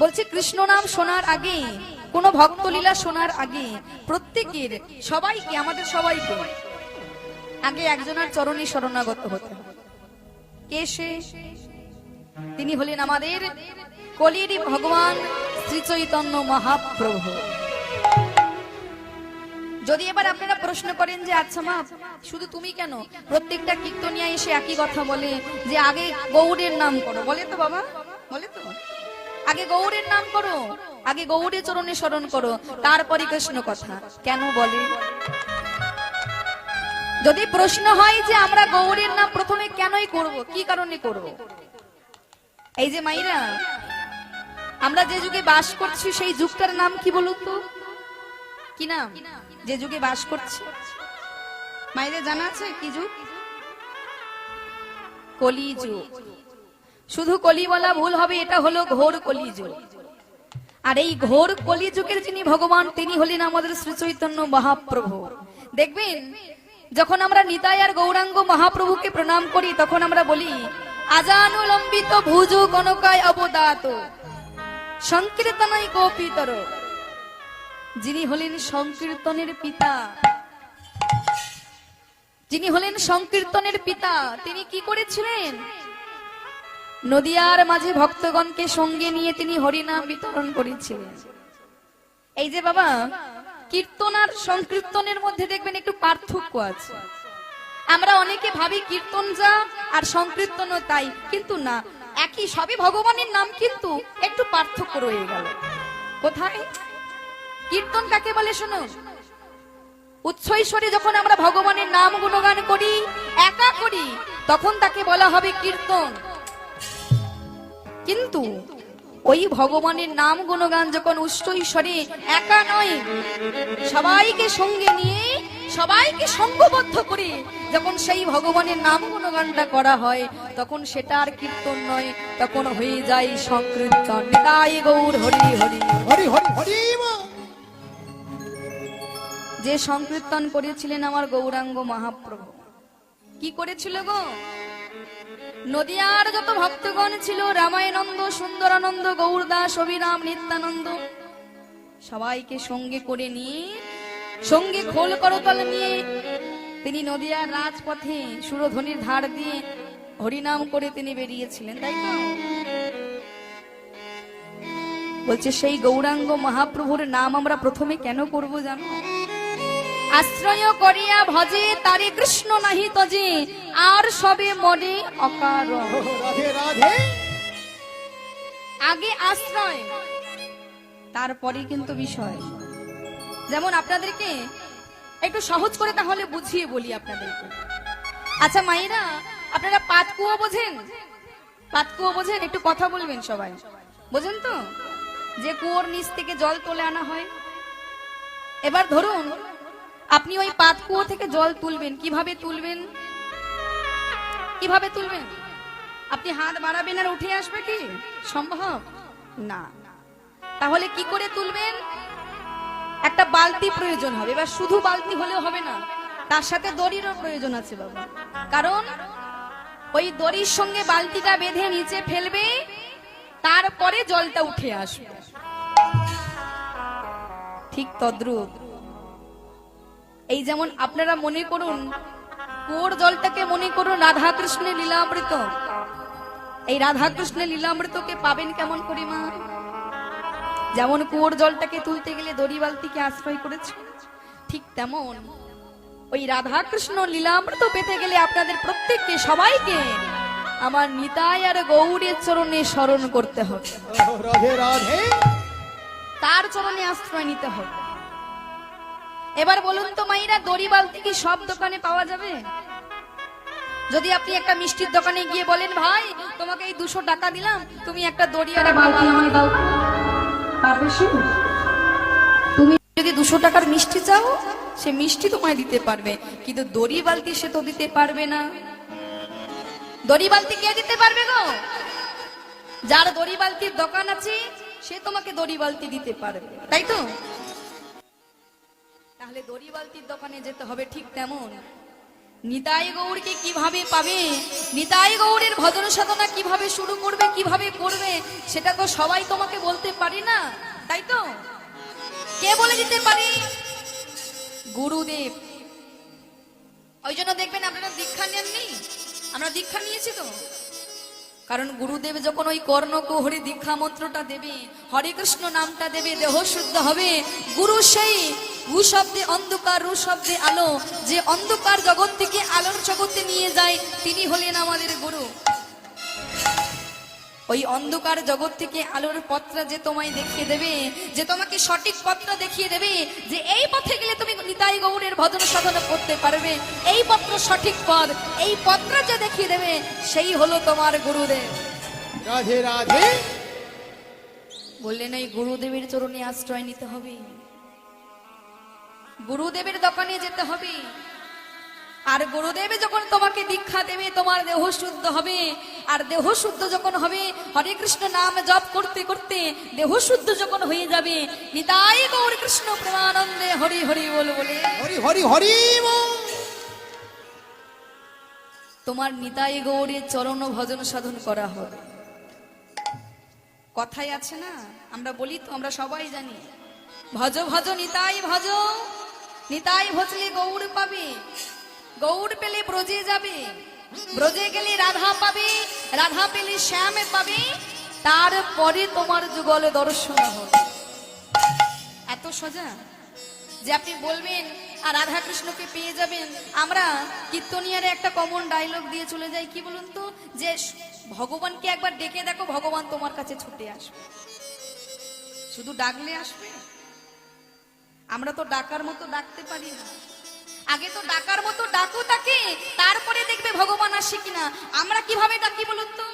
বলছে, কৃষ্ণ নাম শোনার আগে, কোন ভক্তলীলা শোনার আগে প্রত্যেকের সবাইকে, আমাদের সবাইকে আগে একজনের চরণে শরণাগত হতে কে সে? তিনি হলেন আমাদের কলির ভগবান শ্রী চৈতন্য মহাপ্রভু। যদি এবার আপনারা প্রশ্ন করেন যে আচ্ছা মা, শুধু তুমি কেন? প্রত্যেকটা কীর্তনিয়া এসে একই কথা বলে যে, আগে গৌড়ের নাম করো। বলে তো বাবা, বলে তো। আগে গৌড়ের নাম করো। আগে গৌড়ের চরণে স্মরণ করো। তারপরে কৃষ্ণ কথা। কেন বলে? যদি প্রশ্ন হয় যে আমরা গৌড়ের নাম প্রথমে কেনই করব, কি কারণে করব? এই যে মাইরা, আমরা যে যুগে বাস করছি, সেই যুগটার নাম কি বলুন তো? কি নাম? যে যুগে বাস করছি। মায়েদের জানা আছে কি যুগ? কলি যুগ শুধু কলি বলা ভুল হবে, এটা হলো ঘোর কলি যুগ আর এই ঘোর কলি যুগের যিনি ভগবান, তিনি হলেন আমাদের শ্রী চৈতন্য মহাপ্রভু। দেখবেন, যখন আমরা নিতাই আর গৌরাঙ্গ মহাপ্রভুকে প্রণাম করি, তখন আমরা বলি, আজানুলম্বিত ভুজ কনকায় অবদাত সংকীর্তনাই গোপিতর। যিনি হলেন সংকীর্তনের পিতা। যিনি হলেন সংকীর্তনের পিতা, তিনি কি করেছিলেন? নদিয়ার মাঝে ভক্তগণকে সঙ্গে নিয়ে তিনি হরিনাম বিতরণ করেছিলেন। এই যে বাবা, কীর্তন আর সংকীর্তনের মধ্যে দেখবেন একটু পার্থক্য আছে। আমরা অনেকে ভাবি কীর্তন যা আর সংকীর্তনও তাই, কিন্তু না, একই, সবই ভগবানের নাম, কিন্তু একটু পার্থক্য রয়ে গেল। কোথায়? কীর্তন কাকে বলে শোনো? উচ্ছৈশ্বরে যখন আমরা ভগবানের নাম গুণগান করি, একা করি, তখন তাকে বলা হবে কীর্তন। কিন্তু ওই ভগবানের নাম গুণগান যখন উচ্চ ঈশ্বরে একা নয় সবাইকে সঙ্গে নিয়ে সবাইকে সঙ্গবদ্ধ করে যখন সেই ভগবানের নাম গুণগানটা করা হয় তখন সেটা আর কীর্তন নয় তখন হয়ে যায় সংকীর্তন। নিতাই গৌর হরি হরি। হরি হরি হরি যে সংকীর্তন করেছিলেন আমার গৌরাঙ্গ মহাপ্রভু কি করেছিল গো? নদিয়ার যত ভক্তগণ ছিল রামায়ণন্দ সুন্দরানন্দ, গৌরদাস অভিরাম নিত্যানন্দ, সবাইকে সঙ্গে করে নিয়ে, সঙ্গে খোল করতল নিয়ে, তিনি নদিয়ার রাজপথে সুরধ্বনির ধার দিয়ে হরিনাম করে তিনি বেরিয়েছিলেন, তাই তো? বলছে, সেই গৌরাঙ্গ মহাপ্রভুর নাম আমরা প্রথমে কেন করব জানো? আশ্রয় করিয়া ভজে, তারে কৃষ্ণ নাহি তজে আর সবে মনে অকার আগে আশ্রয় তারপরে কিন্তু বিষয়। যেমন আপনাদেরকে একটু সহজ করে তাহলে বুঝিয়ে বলি আপনাদেরকে। আচ্ছা মাইরা আপনারা পাতকুয়ো বোঝেন? পাতকুয়ো বোঝেন? একটু কথা বলবেন সবাই। বোঝেন তো? যে কুয়োর নিচ থেকে জল তুলে আনা হয়। এবার ধরুন আপনি ওই পাতকুয়ো থেকে জল তুলবেন। কীভাবে তুলবেন? কীভাবে তুলবেন? আপনি হাত বাড়াবেন আর উঠে আসবে কি? সম্ভব? না। তাহলে কি করে তুলবেন? একটা বালতি প্রয়োজন হবে, এবার শুধু বালতি হলেও হবে না, তার সাথে দড়িরও প্রয়োজন আছে বাবা। কারণ ওই দড়ির সঙ্গে বালতিটা বেঁধে নিচে ফেলবে, তারপরে জলটা উঠে আসবে। ঠিক তদ্রুপ। এই যেমন আপনারা মনে করুন কুয়োর জলটাকে মনে করুন রাধা কৃষ্ণের লীলামৃত। এই রাধা কৃষ্ণের লীলামৃতকে পাবেন কেমন করে মা? যেমন কুয়োর জলটাকে তুলতে গেলে দড়ি বালতিকে আশ্রয় করেছে ঠিক তেমন ওই রাধা কৃষ্ণ লীলামৃত পেতে গেলে আপনাদের প্রত্যেককে সবাইকে আমার নিতাই আর গৌরের চরণে স্মরণ করতে হবে। রাধে রাধে। তার চরণে আশ্রয় নিতে হবে। এবার বলুন তো মাইরা, দড়ি বালতি কি সব দোকানে পাওয়া যাবে? যদি আপনি একটা মিষ্টির দোকানে গিয়ে বলেন, ভাই, তোমাকে এই দুশো টাকা দিলাম, তুমি একটা দড়ি আর বালতি আমায় দাও। পারবে তুমি যদি দুশো টাকার মিষ্টি চাও, সে মিষ্টি তোমায় দিতে পারবে, কিন্তু দড়ি বালতি সে তো দিতে পারবে না। দড়ি বালতি কে দিতে পারবে গো? যার দড়ি বালতির দোকান আছে, সে তোমাকে দড়ি বালতি দিতে পারবে, তাই তো? তাহলে দড়ি বালতির দোকানে যেতে হবে ঠিক তেমন। নিতাই গৌরকে কীভাবে পাবে? নিতাই গৌরের ভজন সাধনা কীভাবে শুরু করবে, কীভাবে করবে, সেটা তো সবাই তোমাকে বলতে পারি না, তাই তো? কে বলে দিতে পারি? গুরুদেব। ওই জন্য দেখবেন আপনারা দীক্ষা নেননি? আমরা দীক্ষা নিয়েছি তো। কারণ গুরুদেব যখন ওই কর্ণকুহরি দীক্ষা মন্ত্রটা দেবে, হরে কৃষ্ণ নামটা দেবে, দেহ শুদ্ধ হবে, গুরু সেই গু শব্দে অন্ধকার রু শব্দে আলো। যে অন্ধকার জগৎ থেকে আলোর জগতে নিয়ে যায় তিনি হলেন আমাদের গুরু। ওই অন্ধকার জগৎ থেকে আলোর পথটা যে তোমায় দেখিয়ে দেবে যে তোমাকে সঠিক পথটা দেখিয়ে দেবে যে এই পথে গেলে তুমি নিতাই গৌরের ভজন সাধনা করতে পারবে। এই পত্র সঠিক পথ এই পথটা যে দেখিয়ে দেবে সেই হলো তোমার গুরুদেব। রাধে রাধে। বললেন এই গুরুদেবের চরণে আশ্রয় নিতে হবে। গুরুদেবের দোকানে যেতে হবে। আর গুরুদেব যখন তোমাকে দীক্ষা দেবে তোমার দেহ শুদ্ধ হবে। আর দেহ শুদ্ধ যখন হবে হরে কৃষ্ণ নাম জপ করতে করতে দেহ শুদ্ধ যখন হয়ে যাবে নিতাই গৌর কৃষ্ণ প্রেমানন্দে হরি হরি বল বলে। হরি হরি হরি তোমার নিতাই গৌরের চরণ ভজন সাধন করা হবে। কথাই আছে না? আমরা বলি তো আমরা সবাই জানি। ভজ ভজ নিতাই ভজ। নিতাই ভজলে গৌর পাবি। গৌর পেলে ব্রজে যাবে। ব্রজে গেলে রাধা পাবি, রাধা পেলে শ্যামে পাবি। তারপরে তোমার যুগল দর্শন হবে। এত সোজা যে আপনি বলবেন আর রাধা কৃষ্ণকে পেয়ে যাবেন। আমরা কীর্তনিয়ারে একটা কমন ডায়লগ দিয়ে চলে যাই, কি বলুন তো? যে ভগবানকে একবার ডেকে দেখো, ভগবান তোমার কাছে ছুটে আসবে। শুধু ডাকলে আসবে? আমরা তো ডাকার মতো ডাকতে পারি না। আগে তো ডাকার মতো ডাকো তাকে, তারপরে দেখবে ভগবান আসে কিনা। আমরা কীভাবে ডাকি বলুন তো?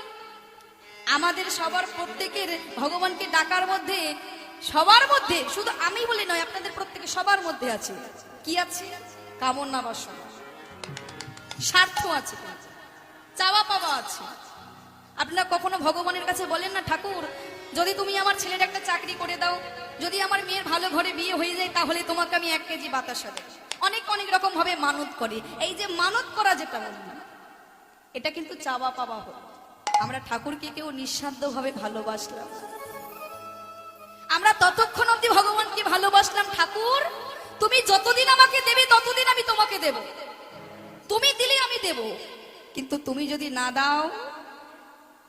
আমাদের সবার প্রত্যেকের ভগবানকে ডাকার মধ্যে, সবার মধ্যে, শুধু আমি বলে নয়, আপনাদের প্রত্যেকে সবার মধ্যে আছে। কি আছে? কামনা বাসনা। স্বার্থ আছে। চাওয়া পাওয়া আছে। আপনারা কখনো ভগবানের কাছে বলেন না, ঠাকুর যদি তুমি আমার ছেলের একটা চাকরি করে দাও, যদি আমার মেয়ের ভালো ঘরে বিয়ে হয়ে যায়, তাহলে তোমাকে আমি এক কেজি বাতাসা দেব অনেক অনেক রকম ভাবে মানত করে। এই যে মানত করা যেটা বললাম, এটা কিন্তু চাওয়া পাওয়া হলো আমরা ঠাকুরকে কেউ নিঃস্বার্থ ভাবে ভালোবাসলাম আমরা ততক্ষণ অব্দি ভগবানকে ভালোবাসলাম। ঠাকুর, তুমি যতদিন আমাকে দেবে, ততদিন আমি তোমাকে দেব। তুমি দিলে আমি দেব। কিন্তু তুমি যদি না দাও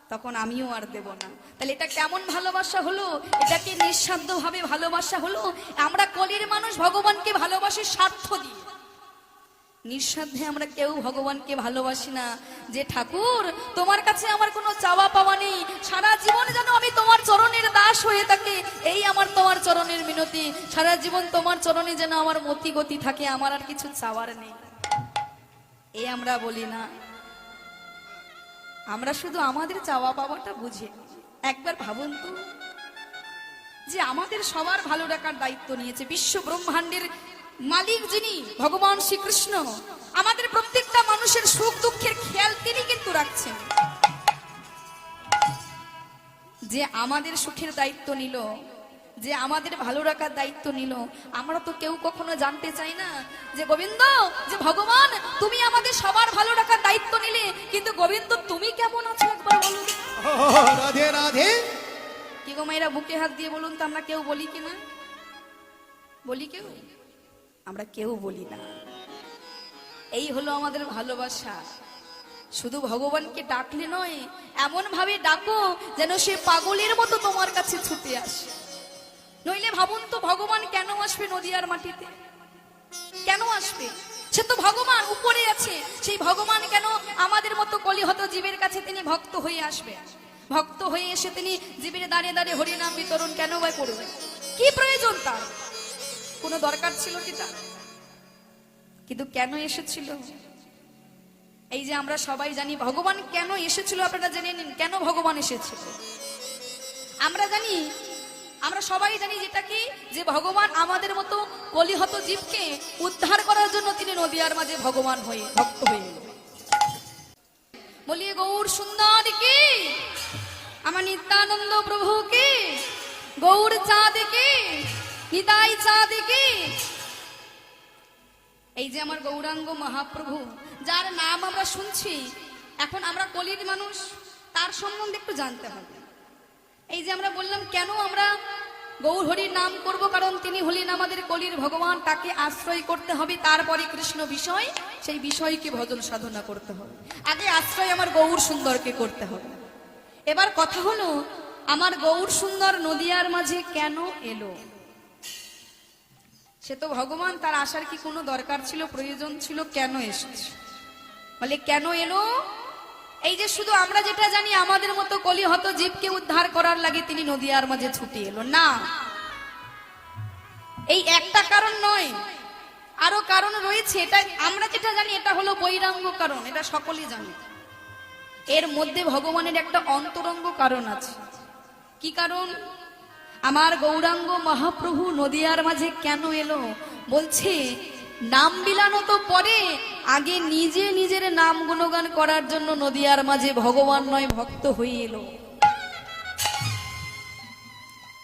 তখন আমিও আর দেব না। তাহলে এটা কেমন ভালোবাসা হলো? এটাকে নিঃস্বার্থ ভাবে ভালোবাসা হলো? আমরা কলির মানুষ ভগবানকে ভালোবাসি স্বার্থ দিয়ে। নিঃস্বার্থে আমরা কেউ ভগবানকে ভালোবাসি না। যে ঠাকুর, তোমার কাছে আমার কোনো চাওয়া পাওয়া নেই। সারা জীবন যেন আমি তোমার চরণের দাস হয়ে থাকে। এই আমার তোমার চরণের মিনতি। সারা জীবন তোমার চরণে যেন আমার মতি গতি থাকে, আমার আর কিছু চাওয়ার নেই। এ আমরা বলি না। আমরা শুধু আমাদের চাওয়া পাওয়াটা বুঝে। একবার ভাবুন তো যে আমাদের সবার ভালো রাখার দায়িত্ব নিয়েছে বিশ্ব ব্রহ্মাণ্ডের মালিক যিনি, ভগবান শ্রীকৃষ্ণ। আমাদের প্রত্যেকটা মানুষের সুখ দুঃখের খেয়াল তিনি কিন্তু রাখছেন। যে আমাদের সুখের দায়িত্ব নিল যে আমাদের ভালো রাখার দায়িত্ব নিল। আমরা তো কেউ কখনো জানতে চাই না যে গোবিন্দ যে ভগবান তুমি আমাদের সবার ভালো রাখার দায়িত্ব নিলে। কিন্তু গোবিন্দ তুমি কেমন আছো একবার বলুন রাধে রাধে। কি গো মায়েরা বুকে হাত দিয়ে বলুন তো আমরা কেউ বলি কি না? বলি কেউ? আমরা কেউ বলি না। এই হলো আমাদের ভালোবাসা। শুধু ভগবানকে ডাকলে নয় এমন ভাবে ডাকো যেন সে পাগলের মতো তোমার কাছে ছুটে আসে। নইলে ভাবুন তো ভগবান কেন আসবে নদিয়ার মাটিতে? কেন আসবে? সে তো ভগবান, উপরে আছে। সেই ভগবান কেন আমাদের মতো কলিহত জীবের কাছে তিনি ভক্ত হয়ে আসবে? ভক্ত হয়ে এসে তিনি জীবের দাঁড়িয়ে দাঁড়িয়ে হরিনাম বিতরণ কেন বা করবে? কি প্রয়োজন তার? কোনো দরকার ছিল কি তার? কিন্তু কেন এসেছিল? এই যে আমরা সবাই জানি ভগবান কেন এসেছিল, আপনারা জেনে নিন, কেন ভগবান এসেছিল? আমরা জানি আমরা সবাই জানি যেটা কি? যে ভগবান আমাদের মতো কলিহত জীবকে উদ্ধার করার জন্য তিনি নদিয়ার মাঝে ভগবান হয়ে, ভক্ত হয়ে বলিয়ে, গৌর সুন্দর কি? আমার নিত্যানন্দ প্রভু কি? গৌর চাঁদ কি? নিতাই চাঁদ কি? এই যে আমার গৌরাঙ্গ মহাপ্রভু, যার নাম আমরা শুনছি, এখন আমরা কলির মানুষ, তার সম্বন্ধে একটু জানতে হবে। এই যে আমরা বললাম, কেন আমরা গৌর হরির নাম করব? কারণ তিনি হলেন আমাদের কলির ভগবান, তাকে আশ্রয় করতে হবে। তারপরে কৃষ্ণ বিষয়, সেই বিষয়কে ভজন সাধনা করতে হবে। আগে আশ্রয় আমার গৌর সুন্দরকে করতে হবে। এবার কথা হলো, আমার গৌর সুন্দর নদিয়ার মাঝে কেন এলো? সে তো ভগবান, তার আসার কি কোনো দরকার ছিল, প্রয়োজন ছিল? কেন এসেছে? বলে, কেন এলো? এই যে শুধু আমরা যেটা জানি, আমাদের মতো কলিহত জীবকে উদ্ধার করার লাগে তিনি নদিয়ার মাঝে ছুটে এলো। না। এই একটা কারণ নয়, আরও কারণ রয়েছে। এটা আমরা যেটা জানি, এটা হলো বৈরাঙ্গ কারণ, এটা সকলেই জানে। এর মধ্যে ভগবানের একটা অন্তরঙ্গ কারণ আছে। কি কারণ? আমার গৌরাঙ্গ মহাপ্রভু নদিয়ার মাঝে কেন এলো? বলছে নাম বিলানো তো পরে, আগে নিজে নিজের নাম গুণগান করার জন্য নদিয়ার মাঝে ভগবান নয় ভক্ত হয়ে এলো।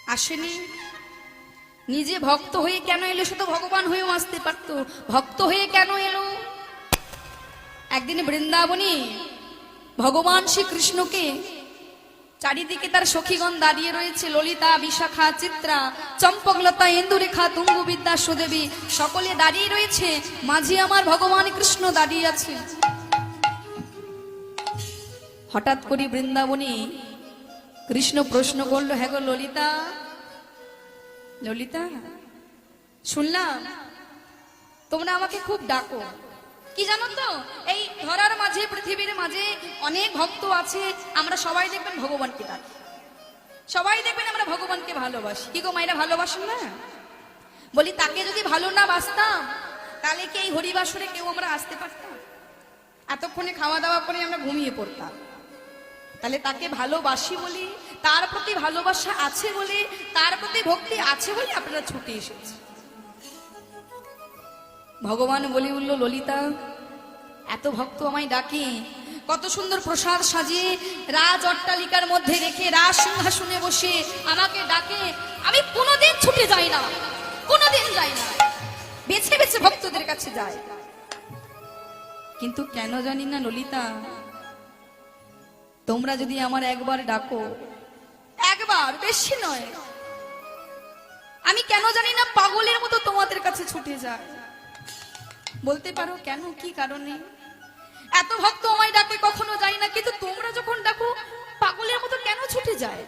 আসেনি। নিজে ভক্ত হয়ে কেন এলো তো ভগবান হয়েও আসতে পারতো। ভক্ত হয়ে কেন এলো? একদিন বৃন্দাবনী ভগবান শ্রীকৃষ্ণকে চারিদিকে তার সখীগণ দাঁড়িয়ে রয়েছে। ললিতা, বিশাখা, চিত্রা, চম্পকলতা, ইন্দুরেখা তুঙ্গু বিদ্যা সুদেবী, সকলে দাঁড়িয়ে রয়েছে। মাঝে আমার ভগবান কৃষ্ণ দাঁড়িয়ে আছে হঠাৎ করে বৃন্দাবনী কৃষ্ণ প্রশ্ন করল হ্যাঁ গো ললিতা ললিতা, শুনলাম, তোমরা আমাকে খুব ডাকো। কি জানো তো? এই ধরার মাঝে, পৃথিবীর মাঝে অনেক ভক্ত আছে, আমরা সবাই দেখবেন ভগবানকে ডাকি। সবাই দেখবেন আমরা ভগবানকে ভালোবাসি। কি গো মায়েরা, ভালোবাসেন না? বলি, তাকে যদি ভালো না বাসতাম, তাহলে কি এই হরিবাসরে কেউ আমরা আসতে পারতাম? এতক্ষণে খাওয়া দাওয়া করে আমরা ঘুমিয়ে পড়তাম। তাহলে তাকে ভালোবাসি বলি, তার প্রতি ভালোবাসা আছে বলে, তার প্রতি ভক্তি আছে বলে আপনারা ছুটে এসেছে ভগবান বলে উঠল, ললিতা, এত ভক্ত আমায় ডাকে। কত সুন্দর প্রসাদ সাজিয়ে রাজ অট্টালিকার মধ্যে রেখে রাজ সিংহাসনে বসে আমাকে ডাকে। আমি কোনোদিন ছুটে যাই না, কোনোদিন যাই না। বেছে বেছে ভক্তদের কাছে যাই। কিন্তু কেন জানি না, ললিতা, তোমরা যদি আমার একবার ডাকো, একবার, বেশি নয়। আমি কেন জানি না পাগলের মতো তোমাদের কাছে ছুটে যায় বলতে পারো কেন, কি কারণে? এত ভক্ত আমায় ডাকে, কখনো যাই না। কিন্তু তোমরা যখন ডাকো, পাগলের মতো কেন ছুটে যায়?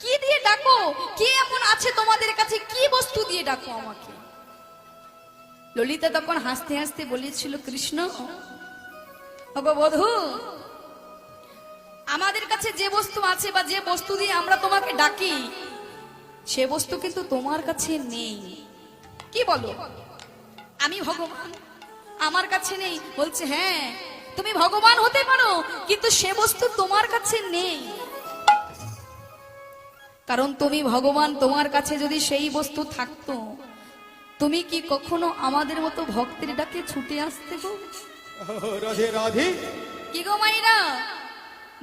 কি দিয়ে ডাকো? কি এমন আছে তোমাদের কাছে? কি বস্তু দিয়ে ডাকো আমাকে? ললিতা তখন হাসতে হাসতে বলেছিল, কৃষ্ণ বধূ, আমাদের কাছে যে বস্তু আছে বা যে বস্তু দিয়ে আমরা তোমাকে ডাকি, সে বস্তু কিন্তু তোমার কাছে নেই। কি বলো? আমি ভগবান আমার কাছে নেই। বলছে হ্যাঁ তুমি ভগবান হতে পারো কিন্তু সে বস্তু তোমার কাছে নেই। কারণ তুমি ভগবান তোমার কাছে যদি সেই বস্তু থাকতো তুমি কি কখনো আমাদের মতো ভক্তের ডাকে ছুটে আসতে গো রাধে রাধে। কি গো মাইরা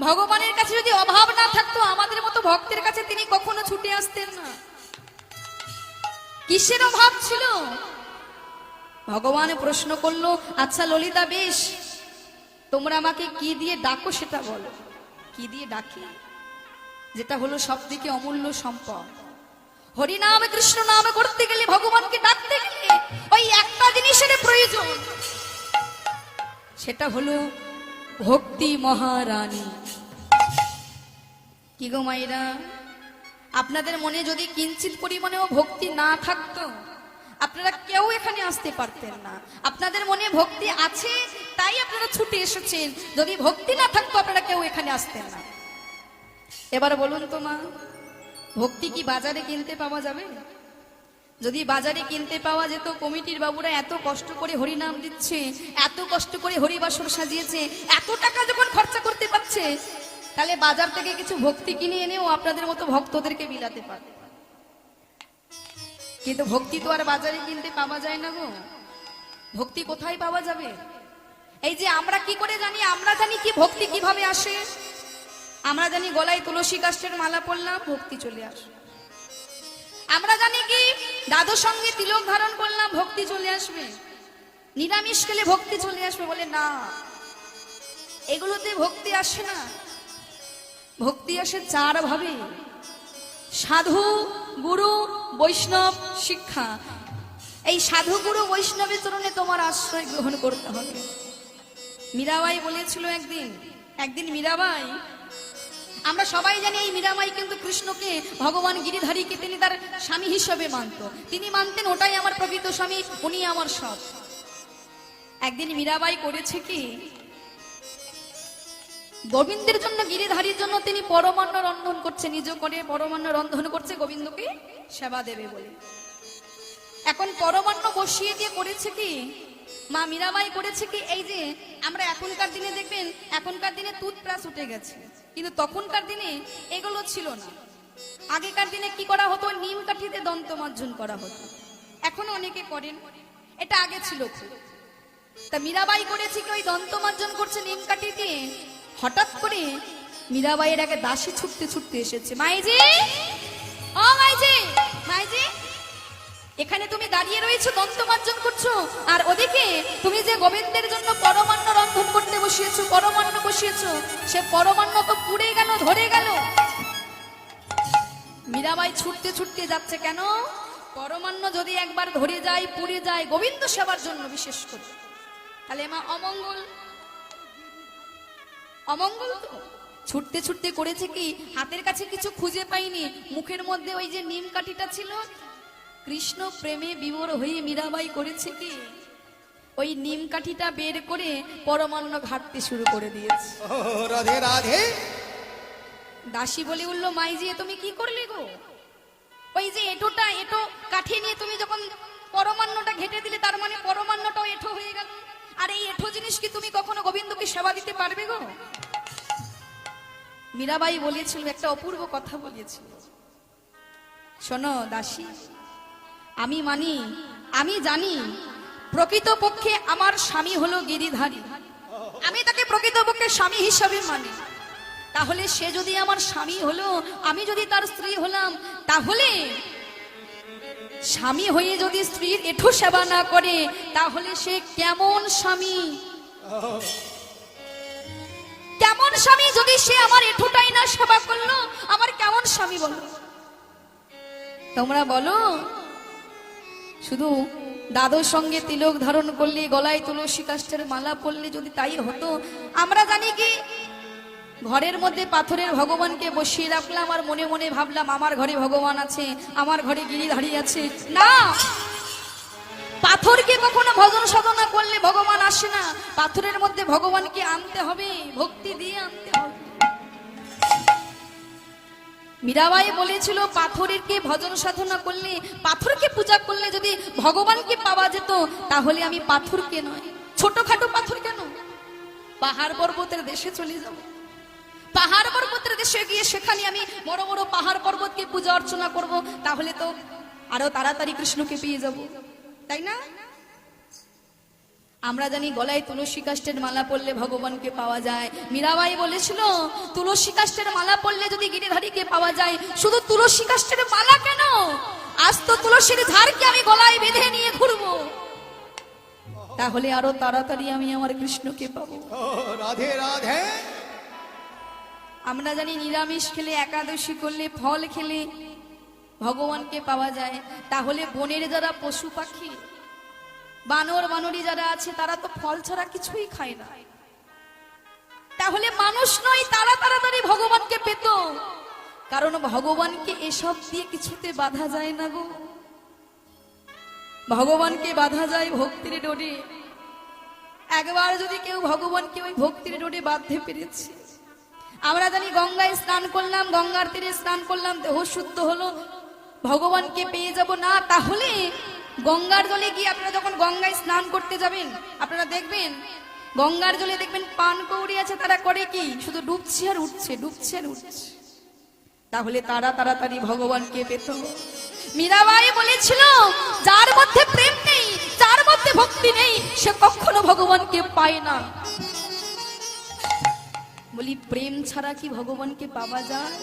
ভগবানের কাছে যদি অভাব না থাকতো আমাদের মতো ভক্তের কাছে তিনি কখনো ছুটে আসতেন না। কিসের অভাব ছিল? ভগবান প্রশ্ন করল আচ্ছা ললিতা বেশ, তোমরা আমাকে কি দিয়ে ডাকো সেটা বলো। কি দিয়ে ডাকি? যেটা হলো সব থেকে অমূল্য সম্পদ। হরিনাম কৃষ্ণ নাম করতে গেলে ভগবানকে ডাকতে গেলে ওই একটা জিনিসের প্রয়োজন। সেটা হলো ভক্তি মহারানী। কি গো মাইরা আপনাদের মনে যদি কিঞ্চিত পরিমাণেও ভক্তি না থাকতো আপনারা কেউ এখানে আসতে পারতেন না। আপনাদের মনে ভক্তি আছে, তাই আপনারা ছুটে এসেছেন। যদি ভক্তি না থাকতো, আপনারা কেউ এখানে আসতেন না। এবার বলুন তো মা, ভক্তি কি বাজারে কিনতে পাওয়া যাবে? যদি বাজারে কিনতে পাওয়া যেত, কমিটির বাবুরা এত কষ্ট করে হরিনাম দিচ্ছে, এত কষ্ট করে হরিবাসর সাজিয়েছে, এত টাকা যখন খরচা করতে পারছে, তাহলে বাজার থেকে কিছু ভক্তি কিনে এনেও আপনাদের মতো ভক্তদেরকে বিলাতে পারে কিন্তু ভক্তি তো আর বাজারে কিনতে পাওয়া যায় না গো। ভক্তি কোথায় পাওয়া যাবে? এই যে আমরা কি করে জানি? আমরা জানি কি ভক্তি কীভাবে আসে? আমরা জানি গলায় তুলসী কাষ্টের মালা পরলাম ভক্তি চলে আসে। আমরা জানি কি? দাদুর সঙ্গে তিলক ধারণ করলাম ভক্তি চলে আসবে। নিরামিষ খেলে ভক্তি চলে আসবে বলে না। এগুলোতে ভক্তি আসে না। ভক্তি আসে চার ভাবে। সাধু গুরু বৈষ্ণব শিক্ষা। এই সাধু গুরু বৈষ্ণবের চরণে তোমার আশ্রয় গ্রহণ করতে হবে। মীরাবাই বলেছিল একদিন একদিন মীরাবাই, আমরা সবাই জানি এই মীরাবাই কিন্তু কৃষ্ণকে, ভগবান গিরিধারীকে তিনি তার স্বামী হিসেবে মানত। তিনি মানতেন, ওটাই আমার প্রকৃত স্বামী, উনি আমার সব একদিন মীরাবাই করেছে কি গোবিন্দের জন্য গিরিধারীর জন্য তিনি পরমান্ন রন্ধন করছে, নিজ করে পরমান্ন রন্ধন করছে, গোবিন্দকে সেবা দেবে বলে। এখন পরমান্ন বসিয়ে দিয়ে করেছে কি? মা মীরাবাই করেছে কি? এই যে, আমরা এখনকার দিনে দেখবেন, এখনকার দিনে টুথব্রাশ উঠে গেছে। কিন্তু তখনকার দিনে এগুলো ছিল না। আগেকার দিনে কি করা হতো? নিম কাঠিতে দন্ত মার্জন করা হতো। এখনও অনেকে করেন। এটা আগে ছিল। তা মীরাবাই করেছে কি? ওই দন্ত মার্জন করছে নিম কাঠি দিয়ে হঠাৎ করে মীরাবাইয়ের আগে দাসী ছুটতে ছুটতে এসেছে। মাইজি! ও মাইজি! মাইজি! এখানে তুমি দাঁড়িয়ে রয়েছো দন্তমার্জন করছ, আর ওদিকে তুমি যে গোবিন্দের জন্য পরমান্ন রন্ধন করতে বসিয়েছো, পরমান্ন বসিয়েছো, সে পরমান্ন তো পুড়ে গেল, ধরে গেল। মীরাবাই ছুটতে ছুটতে যাচ্ছে কেন? পরমান্ন যদি একবার ধরে যায়, পুড়ে যায়, গোবিন্দ সেবার জন্য বিশেষ করে। তাহলে মা অমঙ্গল অমঙ্গল তো? ছুটতে ছুটতে করেছে কি? হাতের কাছে কিছু খুঁজে পাইনি। মুখের মধ্যে ওই যে নিম কাঠিটা ছিল। কৃষ্ণ প্রেমে বিমর হয়ে মীরাবাই করেছে কি? ওই নিম কাঠিটা বের করে পরমান্ন ঘাটতে শুরু করে দিয়েছে। রাধে রাধে। দাসী বলে উঠল মাইজি তুমি কি করলে গো? ওই যে এটোটা এটো কাঠি নিয়ে তুমি যখন পরমান্নটা ঘেটে দিলে তার মানে পরমান্নটাও এঠো হয়ে গেল। আর এই এঠো জিনিস কি তুমি কখনো গোবিন্দকে সেবা দিতে পারবে গো? মীরাবাই বলেছিল, একটা অপূর্ব কথা বলেছিল। শোনো দাসী, আমি মানি, আমি জানি প্রকৃত পক্ষে আমার স্বামী হলো গিরিধারী। আমি তাকে প্রকৃত পক্ষে স্বামী হিসাবে মানি। তাহলে সে যদি আমার স্বামী হলো, আমি যদি তার স্ত্রী হলাম, তাহলে স্বামী হয়ে যদি স্ত্রীর এঠো সেবা না করে, তাহলে সে কেমন স্বামী? কেমন স্বামী যদি সে আমার এঠোটাই না সেবা করল, আমার কেমন স্বামী বলো? তোমরা বলো, শুধু দাদুর সঙ্গে তিলক ধারণ করলে, গলায় তুলসী কাষ্ঠের মালা পরলে যদি তাই হতো, আমরা জানি কি ঘরের মধ্যে পাথরের ভগবানকে বসিয়ে রাখলাম আর মনে মনে ভাবলাম, আমার ঘরে ভগবান আছে, আমার ঘরে গিরিধারী আছে। না! পাথরকে কখনো ভজন সাধনা করলে ভগবান আসে না। পাথরের মধ্যে ভগবানকে আনতে হবে, ভক্তি দিয়ে আনতে হবে। মীরাবাই বলেছিল, পাথরেরকে ভজন সাধনা করলে, পাথরকে পূজা করলে যদি ভগবানকে পাওয়া যেত, তাহলে আমি পাথরকে নয় ছোটখাটো পাথর কেন? পাহাড় পর্বতের দেশে চলে যাব। পাহাড় পর্বতের দেশে গিয়ে সেখানে আমি বড় বড় পাহাড় পর্বতকে পূজা অর্চনা করব, তাহলে তো আরও তাড়াতাড়ি কৃষ্ণকে পেয়ে যাব। তাই না? আমরা জানি গলায় তুলসী কাষ্ঠের মালা পরলে ভগবানকে পাওয়া যায়। মীরাবাই বলেছিল, তুলসী কাষ্ঠের মালা পরলে যদি গিরিধারীকে পাওয়া যায়, শুধু তুলসী কাষ্ঠের মালা কেন? আজ তো তুলসীর ঝাড়কে আমি গলায় বেঁধে নিয়ে ঘুরবো। তাহলে আরও তাড়াতাড়ি আমি আমার কৃষ্ণকে পাবো। রাধে রাধে। আমরা জানি নিরামিষ খেলে একাদশী করলে ফল খেলে ভগবানকে পাওয়া যায়। তাহলে বনের যারা পশু পাখি, বানর, বানরি যারা আছে, তারা তো ফল ছাড়া কিছুই খায় না। তাহলে মানুষ নয়, তারা তাড়াতাড়ি ভগবানকে পেত। কারণ ভগবানকে এসব দিয়ে কিছুতে বাধা যায় না গো। ভগবানকে বাধা যায় ভক্তির ডোরে একবার যদি কেউ ভগবানকে ওই ভক্তির ডোরে বাঁধতে পেরেছে আমরা জানি গঙ্গায় স্নান করলাম, গঙ্গার তীরে স্নান করলাম, দেহ শুদ্ধ হলো। ভগবানকে পেয়ে যাব না, তাহলে গঙ্গার জলে গিয়ে আপনারা যখন গঙ্গায় স্নান করতে যাবেন, আপনারা দেখবেন, গঙ্গার জলে দেখবেন পান কৌড়ি আছে, তারা করে কি? শুধু ডুবছে আর উঠছে, ডুবছে আর উঠছে। তাহলে তারা তাড়াতাড়ি ভগবানকে পেত। মীরাবাই বলেছিল, যার মধ্যে প্রেম নেই, যার মধ্যে ভক্তি নেই, সে কখনো ভগবানকে পায় না। বলি, প্রেম ছাড়া কি ভগবানকে পাওয়া যায়?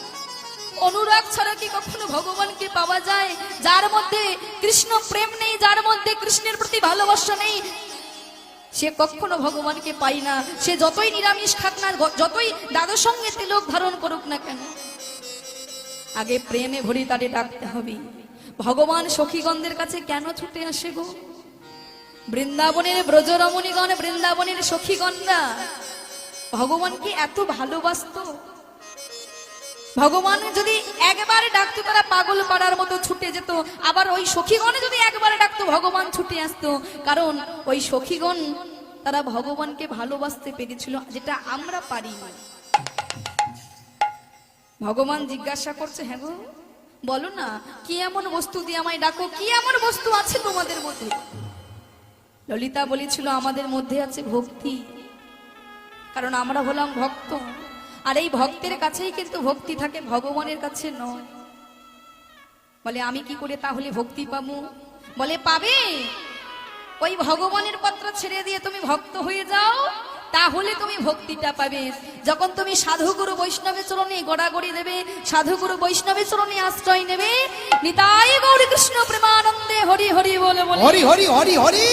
অনুরাগ ছাড়া কি কখনো ভগবানকে পাওয়া যায়? যার মধ্যে কৃষ্ণ প্রেম নেই, যার মধ্যে কৃষ্ণের প্রতি ভালোবাসা নেই, সে কখনো ভগবানকে পাই না। সে যতই নিরামিষ খাক না, যতই দাদুর সঙ্গে তিলক ধারণ করুক না কেন, আগে প্রেমে ভরি তারে ডাকতে হবে। ভগবান সখীগণদের কাছে কেন ছুটে আসে গো? বৃন্দাবনের ব্রজরমণীগণ, বৃন্দাবনের সখীগণরা ভগবানকে এত ভালোবাসতো? ভগবান যদি একবারে ডাকতো, তারা পাগল পাড়ার মতো ছুটে যেত। আবার ওই সখীগণে যদি একবারে ডাকতো, ভগবান ছুটে আসতো। কারণ ওই সখীগণ, তারা ভগবানকে ভালোবাসতে পেরেছিল, যেটা আমরা পারি ভগবান জিজ্ঞাসা করছে হ্যাঁ গো, বলো না, কি এমন বস্তু দিয়ে আমায় ডাকো? কি এমন বস্তু আছে তোমাদের মধ্যে? ললিতা বলেছিল, আমাদের মধ্যে আছে ভক্তি। কারণ আমরা হলাম ভক্ত। আর এই ভক্তের কাছেই কিন্তু ভক্তি থাকে, ভগবানের কাছে নয়। বলে, আমি কি করে তাহলে ভক্তি পাবো? বলে, পাবে। ওই ভগবানের পত্র ছেড়ে দিয়ে তুমি ভক্ত হয়ে যাও, তাহলে তুমি ভক্তিটা পাবে। যখন তুমি সাধুগুরু বৈষ্ণবের চরণে গড়াগড়ি দেবে, সাধুগুরু বৈষ্ণবের চরণে আশ্রয় নেবে, নিতাই গৌরী কৃষ্ণ প্রেমানন্দে হরি হরি বলে হরি হরি হরি হরি